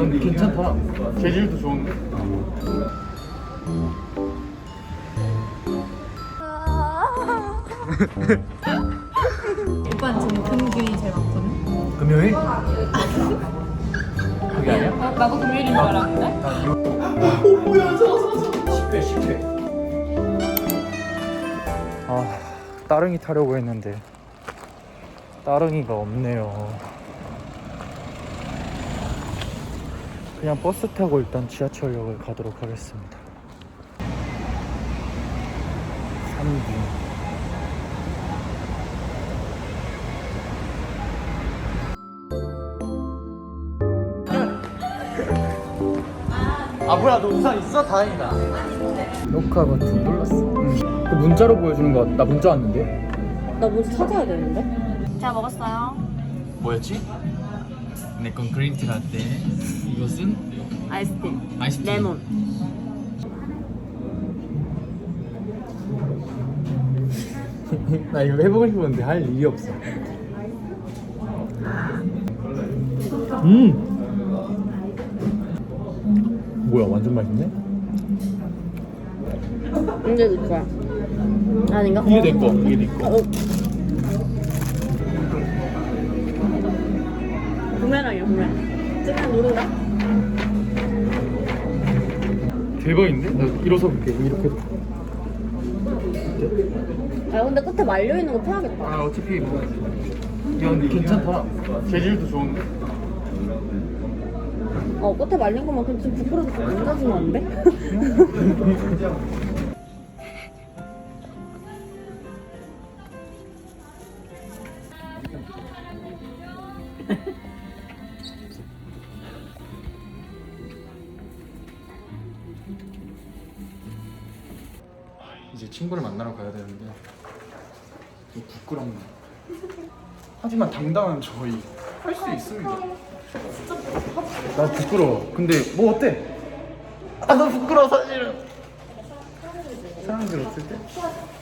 근데 괜찮다. 재질도 좋은데. 오빠는 지금 금균이 제일 많거든? 금요일? 그게 아니야? 어, 나도 금요일인 줄 알았는데? 오 뭐야 저거 저거 저거 10회 10회 아 따릉이 타려고 했는데 따릉이가 없네요 그냥 버스 타고 일단 지하철역을 가도록 하겠습니다 3분 아 뭐야 너 우산 있어? 다행이다 녹화 버튼 눌렀어 응. 그 문자로 보여주는 거 나 문자 왔는데 나뭐 찾아야 되는데? 자, 먹었어요. 뭐였지? 내 건 그린티 라떼 이것은 아이스티. 아이스티 레몬. 나 이거 해보고 싶었는데 할 일이 없어 음 뭐야 완전 맛있네 이제 내 거야. 아닌가? 이게 내 거 이게 내 거 어. 부메랑이야, 부메랑. 쟤는 노른다? 대박인데? 나 일어서 볼게 이렇게 아, 근데 끝에 말려있는 거 편하겠다. 아 어차피 뭐 야, 근데 괜찮다 재질도 좋은데 어, 끝에 말린 것만 그냥 좀 부끄러워서 좀 얹어주면 안 돼? 친구를 만나러 가야 되는데 좀 부끄럽네. 하지만 당당한 저희 할 수 있습니다. 나 부끄러워. 근데 뭐 어때? 아 나 부끄러워 사실은. 사람들 없을 때?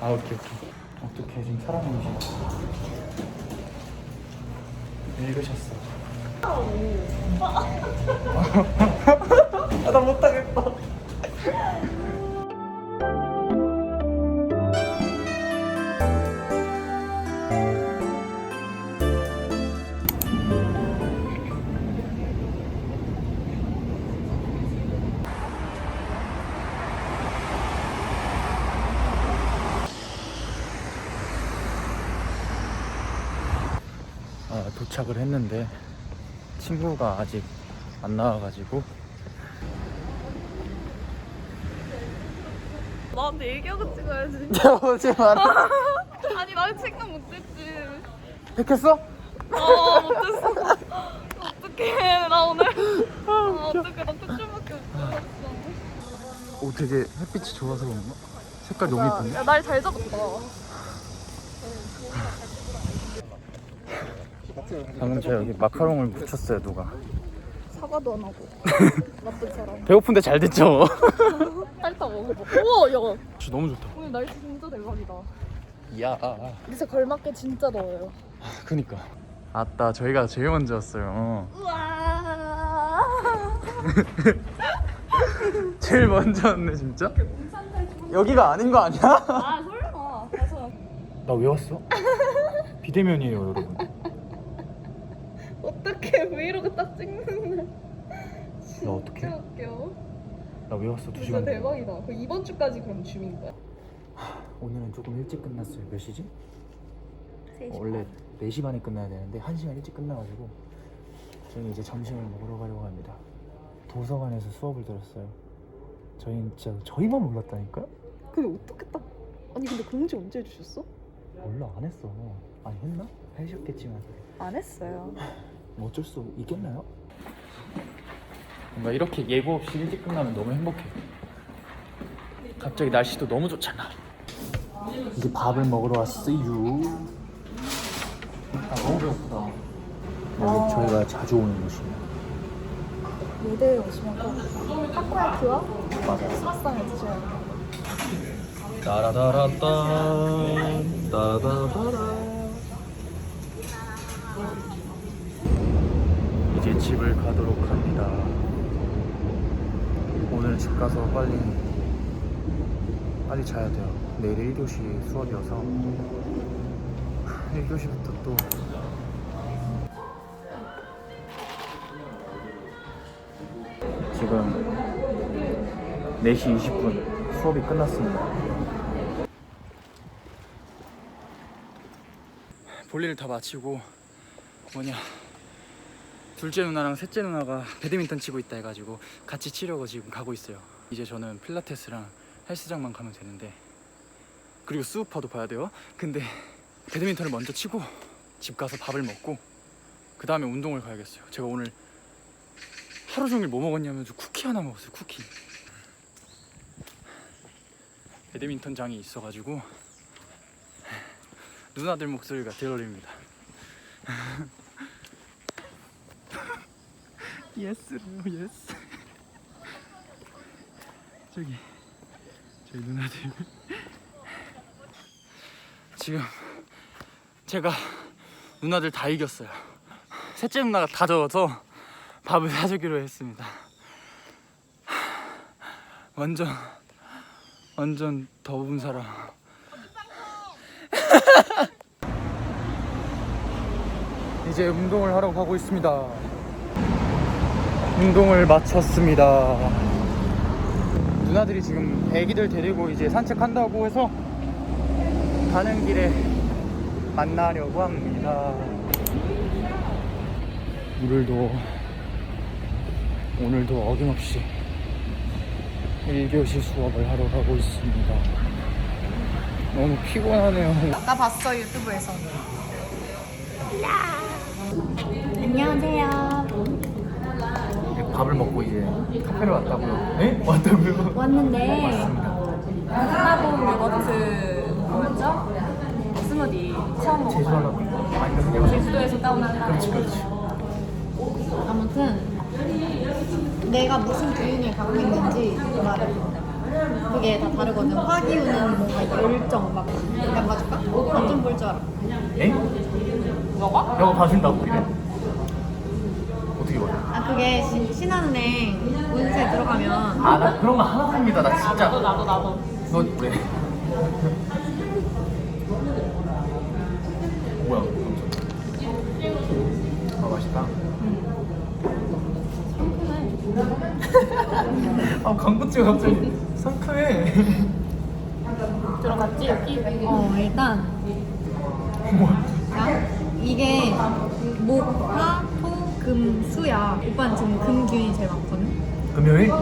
아 오케이 오케이. 어떻게 지금 사람인지 읽으셨어. 아 나 못하겠다. 아, 도착을 했는데 친구가 아직 안 나와가지고 나한테 얘기하고 찍어야지. 오지 마라 아니 나 생각 못했지. 했겠어? 어 못했어. 어떡해 나 오늘. 아, 어떡해 나 표정밖에 못 찍었어. 오 되게 햇빛이 좋아서 그런가? 색깔 너무 이쁜데? 날잘 잡았다. 방금 제가 여기 마카롱을 묻혔어요 누가 사과도 안 하고. 나쁜 사람. 배고픈데 잘 됐죠? 살짝 먹어봐. 우와 야 진짜 너무 좋다 오늘 날씨 진짜 대박이다. 이야 진짜 걸맞게 진짜 더워요. 그니까 아따 저희가 제일 먼저 왔어요 우와. 제일 먼저 왔네 진짜? 여기가 아닌 거 아니야? 아 설마. 가서. 나왜 왔어? 비대면이에요 여러분 어떡해 브이로그 딱 찍는 날. 나 어떡해? 진짜 웃겨. 나 왜 왔어? 두 진짜 시간 동안. 대박이다. 그 이번 주까지 그럼 주민 거야. 오늘은 조금 일찍 끝났어요 몇 시지? 3시 원래 4시 반에 끝나야 되는데 1시간 일찍 끝나가지고 저희 이제 점심을 먹으러 가려고 합니다 도서관에서 수업을 들었어요 저희는 진짜 저희만 몰랐다니까요? 근데 어떻게 딱 아니 근데 공지 언제 해주셨어? 몰라 안 했어 아니 했나? 하셨겠지만 안 했어요. 뭐 어쩔 수 있겠나요? 뭔가 이렇게 예고 없이 일찍 끝나면 너무 행복해. 갑자기 날씨도 너무 좋잖아. 이제 밥을 먹으러 왔어요. 아 너무 배고프다. 여기 저희가 자주 오는 곳이에요. 무대에 오시면 꼭 타코야키와 맞아 스마상을 드셔야 돼요. 따라다라따 따다다라 이제 집을 가도록 합니다. 오늘 집 가서 빨리 빨리 자야 돼요. 내일 1교시 수업이어서 1교시부터 또 지금 4시 20분 수업이 끝났습니다. 볼일을 다 마치고 뭐냐 둘째 누나랑 셋째 누나가 배드민턴 치고 있다 해가지고 같이 치려고 지금 가고 있어요. 이제 저는 필라테스랑 헬스장만 가면 되는데 그리고 수우파도 봐야 돼요. 근데 배드민턴을 먼저 치고 집 가서 밥을 먹고 그 다음에 운동을 가야겠어요. 제가 오늘 하루 종일 뭐 먹었냐면 저 쿠키 하나 먹었어요. 쿠키. 배드민턴장이 있어가지고 누나들 목소리가 들려옵니다. 예스래요, 예스. 저기 저희 누나들 지금 제가 누나들 다 이겼어요. 셋째 누나가 다 적어서 밥을 사주기로 했습니다. 완전 완전 더운 사람. 이제 운동을 하러 가고 있습니다. 운동을 마쳤습니다. 누나들이 지금 애기들 데리고 이제 산책한다고 해서 가는 길에 만나려고 합니다. 오늘도 오늘도 어김없이 1교시 수업을 하러 가고 있습니다. 너무 피곤하네요. 나 봤어 유튜브에서. 안녕하세요. 밥을 먹고 이제 카페를 왔다고요. 네? 왔다고요? 왔는데 왔습니다. 하고 요거트 뭐였죠? 스무디 처음 먹어. 제주하려고 아니 그냥 제주도에서 다운한 그렇지 그렇지. 아무튼 내가 무슨 기운을 갖고 있는지 말해. 그게 다 다르거든. 화기운은 뭔가 열정 막 그냥 가줄까? 완전 볼줄 알아. 에? 뭐가? 이거 봐준다고 이래? 그게 신, 신한은행 운세 들어가면 아 나 그런 거 하나도 합니다. 나 진짜. 나도 나도 나도. 너 그래. 뭐야? 아 맛있다. 아 광고찌가 갑자기 상큼해. 들어갔지 여기? 어 일단 자 이게 목화토 금수야. 오빠는 지금 금균이 제일 많거든. 금요일?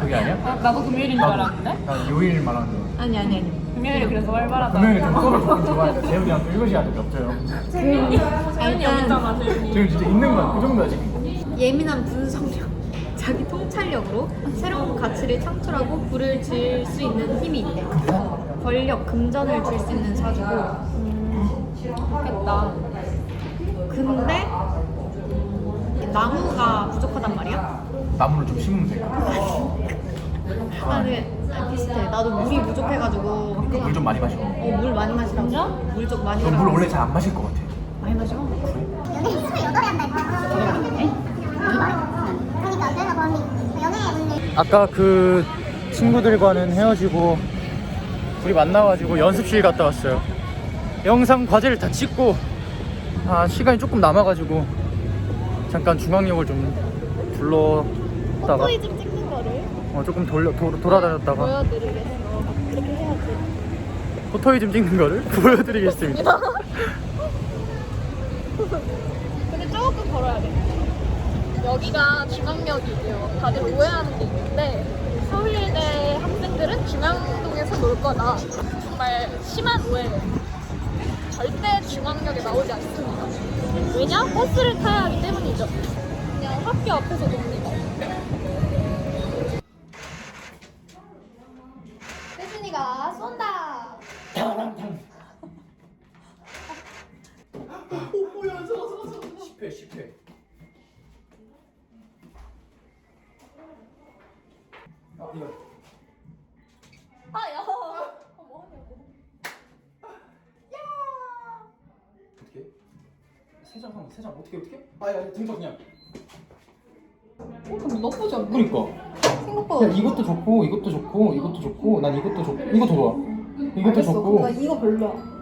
그게 아니야? 어, 나도 금요일인 줄 알았는데? 나 요일 말하는 거. 아니 아니 아니. 금요일이 그래서 활발하다. 금요일에 좀. 재훈이랑 또 이것이 아직 없어요. 재윤이 재윤이 일단 없잖아 재윤이. 지금 진짜 있는 거야. 그 정도야 지금. 예민한 분석력, 자기 통찰력으로 새로운 가치를 창출하고 불을 질수 있는 힘이 있대. 권력, 금전을 줄 수 있는 사주고. 좋겠다. 근데 나무가 부족하단 말이야. 나무를 좀 심으면 돼. 나는 아, 비슷해. 나도 물이 부족해가지고 물좀 많이 마시고. 어, 물 많이 마시라고. 물 좀 많이 너물 마시라고. 원래 잘 안 마실 것 같아. 많이 마셔. 연애 28에 한다니까. 그러니까 그래서 거미 연애 문제. 아까 그 친구들과는 헤어지고 둘이 만나가지고 연습실 갔다 왔어요. 영상 과제를 다 찍고 아 시간이 조금 남아가지고 잠깐 중앙역을 좀 둘러다가 토이 좀 찍는 거를 어, 조금 돌려 도, 돌아다녔다가 보여드리겠어. 이렇게 해야지. 포토이즘 찍는 거를 보여드리겠습니다. 근데 조금 걸어야 돼. 여기가 중앙역이에요. 다들 오해하는 게 있는데 서울예대 학생들은 중앙동에서 놀 거다. 정말 심한 오해예요. 절대 중앙역에 나오지 않습니다. 왜냐? 버스를 타야 하기 때문이죠. 그냥 학교 앞에서 놉니다. 혜진이가 쏜다. 오 뭐야 저거 저거 저거 10회 10회 아 이거 아, 야. 어떻게? 세장 어떻게 어떻게? 아야 등장 그냥. 어, 근데 나쁘지 않네. 그러니까. 생각보다. 야 이것도 좋고 이것도 좋고 이것도 좋고 난 이것도 좋고 이거 더 좋아. 이것도 알겠어. 좋고. 나 이거 별로야.